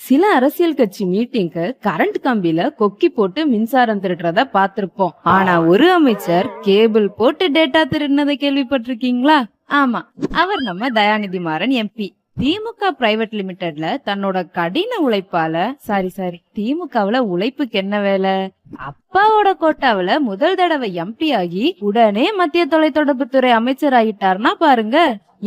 சில அரசியல் கட்சி மீட்டிங்க்கு கரண்ட் கம்பியில கொக்கி போட்டு மின்சாரம் திருடுறத பார்த்திருப்போம். ஆனா ஒரு அமைச்சர் கேபிள் போட்டு டேட்டா திருடினதை கேள்விப்பட்டிருக்கீங்களா? ஆமா அவர் நம்ம தயாநிதி மாறன் எம்பி. திமுக பிரைவேட் லிமிடெட்ல தன்னோட கடின உழைப்பால சாரி சாரி திமுகவுல உழைப்புக்கு என்ன வேலை? அப்பாவோட கோட்டாவுல முதல் தடவை எம்பி ஆகி உடனே மத்திய தொலைத்தொடர்புத்துறை அமைச்சர் ஆகிட்டார்னா பாருங்க.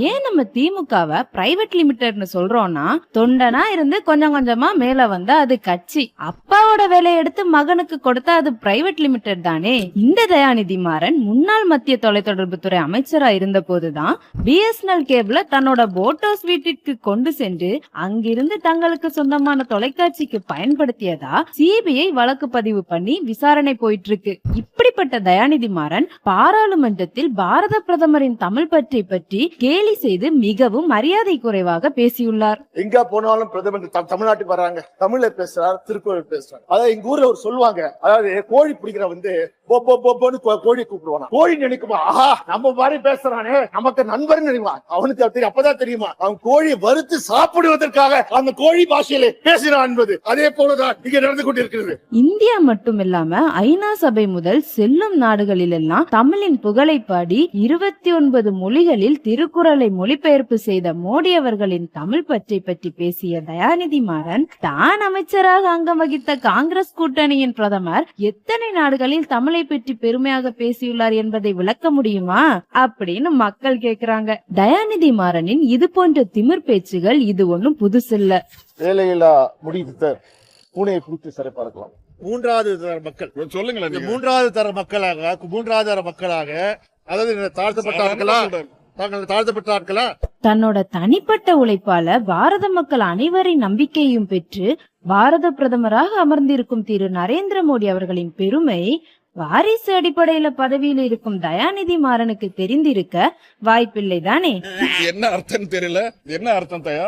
ஏன் நம்ம திமுகவை பிரைவேட் லிமிடெட்னு சொல்றோம்னா தொண்டனா இருந்து கொஞ்சம் கொஞ்சமா மேல வந்தா அது கட்சி. அப்பாவோட வேலையை எடுத்து மகனுக்கு கொடுத்தா அது பிரைவேட் லிமிடெட் தானே? இந்த தயாநிதி மாறன் முன்னாள் மத்திய தொலைத்தொடர்புத்துறை அமைச்சரா இருந்த போதுதான் பிஎஸ்என்எல் கேபிள தன்னோட போட்டோஸ் வீட்டிற்கு கொண்டு சென்று அங்கிருந்து தங்களுக்கு சொந்தமான தொலைக்காட்சிக்கு பயன்படுத்தியதா சிபிஐ வழக்கு பதிவு பண்ணி விசாரணை போயிட்டு இருக்கு இப்படிப்பட்ட தயாநிதி மாறன் பாராளுமன்றத்தில் பாரத பிரதமரின் தமிழ் பற்றை பற்றி கேலி செய்து மிகவும் மரியாதை குறைவாக பேசியுள்ளார். எங்க போனாலும் பிரதமர் தமிழ்நாட்டுக்கு வர்றாங்க தமிழ்ல பேசுறாரு திருக்குறள் பேசுறாரு. அதாவது எங்க ஊர்ல ஒரு சொல்லுவாங்க. அதாவது கோழி பிடிக்கிற வந்து போ போ போன்னு கோழி கூப்பிடுவான். கோழி நினைக்குமா? ஆஹா நம்ம மாதிரி பேசுறானே. நமக்கு நண்பர் நினைவா அவனுக்கு தெரியும் அப்பதான் தெரியுமா? அவன் கோழி வறுத்து சாப்பிடுவதற்காக அந்த கோழி பாஷையில பேசினான் என்பது அதே போலதான் இங்க நடந்து கொண்டிருக்கிறது. இந்தியா மட்டும் இல்லாம ஐநா சபை முதல் செல்லும் நாடுகளில் எல்லாம் தமிழின் புகழை பாடி இருபத்தி ஒன்பது மொழிகளில் திருக்குறளை மொழிபெயர்ப்பு செய்த மோடி அவர்களின் தமிழ் பற்றை பற்றி பேசிய தயாநிதி மாறன் தான் அமைச்சராக அங்கம் வகித்த காங்கிரஸ் கூட்டணியின் பிரதமர் எத்தனை நாடுகளில் தமிழை பற்றி பெருமையாக பேசியுள்ளார் என்பதை விளக்க முடியுமா? அப்படின்னு மக்கள் கேக்குறாங்க. தயாநிதி மாறனின் இது போன்ற திமிர் பேச்சுகள் இது ஒண்ணும் புதுசில்ல. வேலையில்லா முடிவு பூனையை பிடித்து சிறை பார்க்கலாம். மூன்றாவது தர மக்கள். சொல்லுங்களேன். மூன்றாவது தர மக்களாக மூன்றாவது தர மக்களாக அதாவது தாழ்த்தப்பட்ட தாங்கள் தாழ்த்தப்பட்ட ஆட்களா? தன்னோட தனிப்பட்ட உழைப்பால பாரத மக்கள் அனைவரின் நம்பிக்கையும் பெற்று பாரத பிரதமராக அமர்ந்திருக்கும் திரு நரேந்திர மோடி அவர்களின் பெருமை வாரிசு அடிப்படையில பதவியில் இருக்கும் தயாநிதி மாறனுக்கு தெரிந்திருக்க வாய்ப்பில்லை தானே என்ன அர்த்தம் தெரியல. என்ன அர்த்தம் தயா?